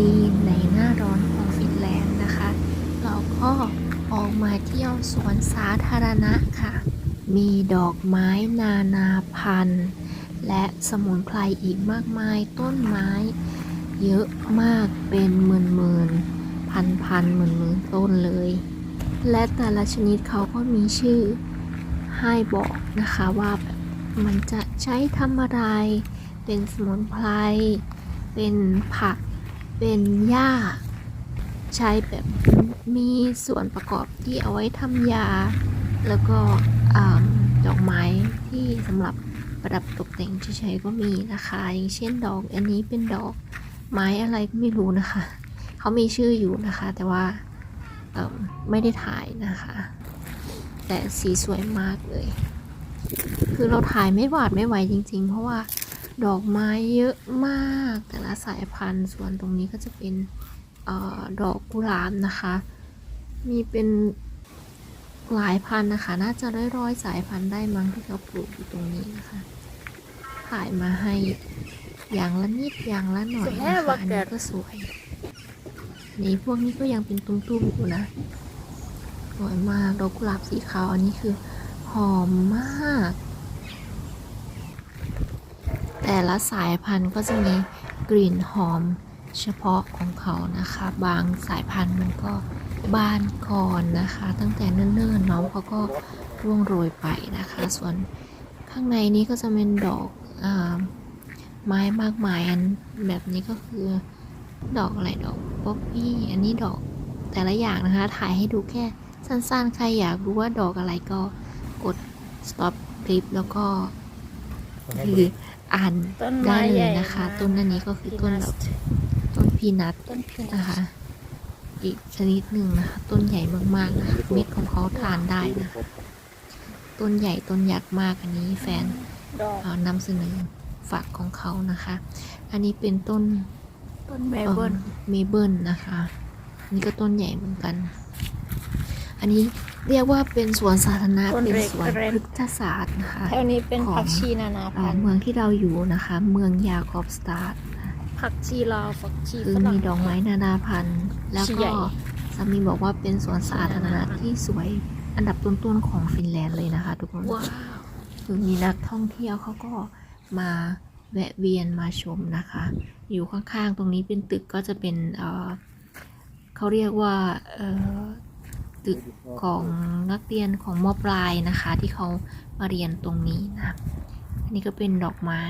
ดีๆ ในหน้าร้อนของฟินแลนด์นะคะ เราก็ออกมาเที่ยวสวนสาธารณะค่ะ มีดอกไม้นานาพันธุ์ และสมุนไพรอีกมากมายต้นไม้ เยอะมากเป็นหมื่นหมื่นพันพันหมื่นหมื่นต้นเลย และแต่ละชนิดเขาก็มีชื่อให้บอกนะคะว่าแบบมันจะใช้ทำอะไร เป็นสมุนไพร เป็นผัก เป็นหญ้า ใช้แบบมีส่วนประกอบที่เอาไว้ทำยา แล้วก็ดอกไม้ที่สำหรับประดับตกแต่งเฉยๆก็มีนะคะ อย่างเช่นดอกอันนี้เป็นดอกไม้อะไรก็ไม่รู้นะคะ เขามีชื่ออยู่นะคะ แต่ว่าไม่ได้ถ่ายนะคะ แต่สีสวยมากเลย คือเราถ่ายไม่หวาดไม่ไหวจริง ๆ เพราะว่า ดอกไม้เยอะมาก แต่ละสายพันธุ์ส่วนตรงนี้ก็จะเป็นเออดอกกุหลาบนะคะ มีเป็นหลายพันธุ์นะคะ น่าจะได้ร้อยสายพันธุ์ได้มั้งที่เขาปลูกอยู่ตรงนี้นะคะถ่ายมาให้อย่างละนิดอย่างละหน่อยนะคะอันนี้ก็สวยอันนี้พวกนี้ก็ยังเป็นตุ้มๆอยู่นะสวยมากดอกกุหลาบสีขาวอันนี้คือหอมมาก แต่ละสายพันธุ์ก็จะมีกลิ่นหอมเฉพาะของเขานะคะ บางสายพันธุ์มันก็บานก่อนนะคะ ตั้งแต่เนิ่นๆน้องเขาก็ร่วงโรยไปนะคะ ส่วนข้างในนี้ก็จะเป็นดอกอาไม้มากมายอันแบบนี้ก็คือดอกอะไรดอกป๊อปปี้อันนี้ดอกแต่ละอย่างนะคะ ถ่ายให้ดูแค่สั้นๆ ใครอยากรู้ว่าดอกอะไรก็กด stop คลิปแล้วก็คือ อ่านต้นได้ไม้เลใหญ่ยนะคะมากต้นอันนี้ก็คือต้นแบบต้นพีนัทต้นพีนันะทคะ อีกชนิดหนึ่งนะคะ ต้นใหญ่มากๆนะคะเม็ดของเขาทานได้นะต้นใหญ่ต้นยักษ์มากอันนี้แฟนดอกเอ่อนำเสนอฝักของเขานะคะ อันนี้เป็นต้นต้นเมเบิลเมเบิลนะคะอันนี่ก็ต้นใหญ่เหมือนกัน อันนี้ เรียกว่าเป็นสวนสาธารณะเป็นสวนพฤกษศาสตร์นะคะ แถวนี้เป็นผักชีนานาเอ่พัอนธุ์เมืองที่เราอยู่นะคะ เมืองยาคอบสตาร์ผักชีลาวผักชีคือฝรั่งมีดอกไม้นานาพันธุ์ แล้วชีก็ใหญ่สามีบอกว่าเป็นสวนสาธารณะที่สวยอันดับต้นๆของฟินแลนด์เลยนะคะ ทุกคน ว้าวคือมีนักท่องเที่ยวเขาก็มาแวะเวียนมาชมนะคะ อยู่ข้างๆ ตรงนี้เป็นตึกก็จะเป็นเอ่อเขาเรียกว่าเอ่อ ตึกของนักเรียนของมปลายนะคะ ที่เขามาเรียนตรงนี้นะอันนี้ก็เป็นดอกไม้